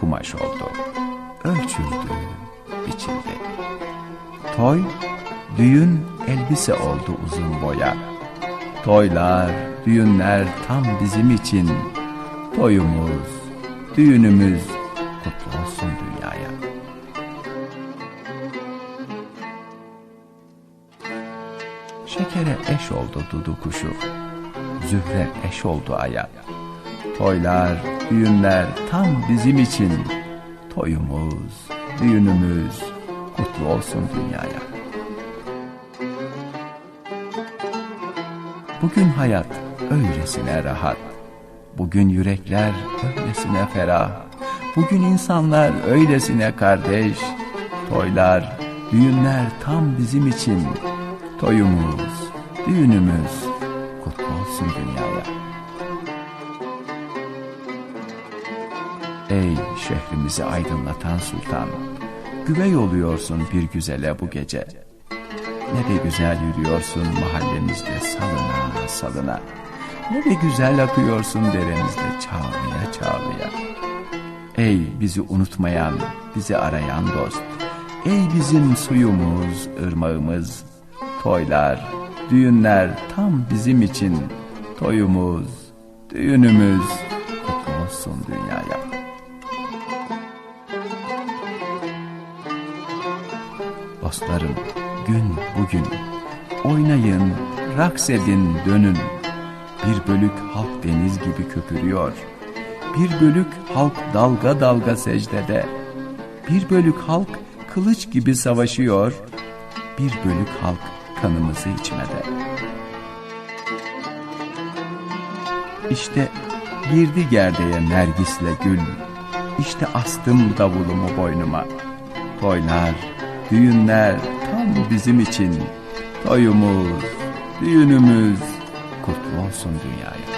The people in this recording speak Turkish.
kumaş oldu. Ölçüldü, biçildi. Toy, düğün elbise oldu uzun boya. Toylar, düğünler tam bizim için. Toyumuz, düğünümüz kutlu olsun dünyaya. Şekere eş oldu dudu kuşu. Zühre eş oldu aya. Toylar, düğünler tam bizim için. Toyumuz, düğünümüz kutlu olsun dünyaya. Bugün hayat öylesine rahat. Bugün yürekler öylesine ferah. Bugün insanlar öylesine kardeş. Toylar, düğünler tam bizim için. Toyumuz, düğünümüz kutlu olsun dünyaya. Ey şehrimizi aydınlatan sultan, güvey oluyorsun bir güzele bu gece. Ne de güzel yürüyorsun mahallemizde salına salına. Ne de güzel akıyorsun deremizde çağlaya çağlaya. Ey bizi unutmayan, bizi arayan dost. Ey bizim suyumuz, ırmağımız. Toylar, düğünler tam bizim için. Toyumuz, düğünümüz kutlu olsun dünyaya. Dostlarım, gün bugün. Oynayın, raks edin, dönün. Bir bölük halk deniz gibi köpürüyor. Bir bölük halk dalga dalga secdede. Bir bölük halk kılıç gibi savaşıyor. Bir bölük halk kanımızı içmede. İşte girdi gerdeğe nergisle gül. İşte astım davulumu boynuma. Toylar, düğünler tam bizim için. Toyumuz, düğünümüz kutlu olsun dünyaya.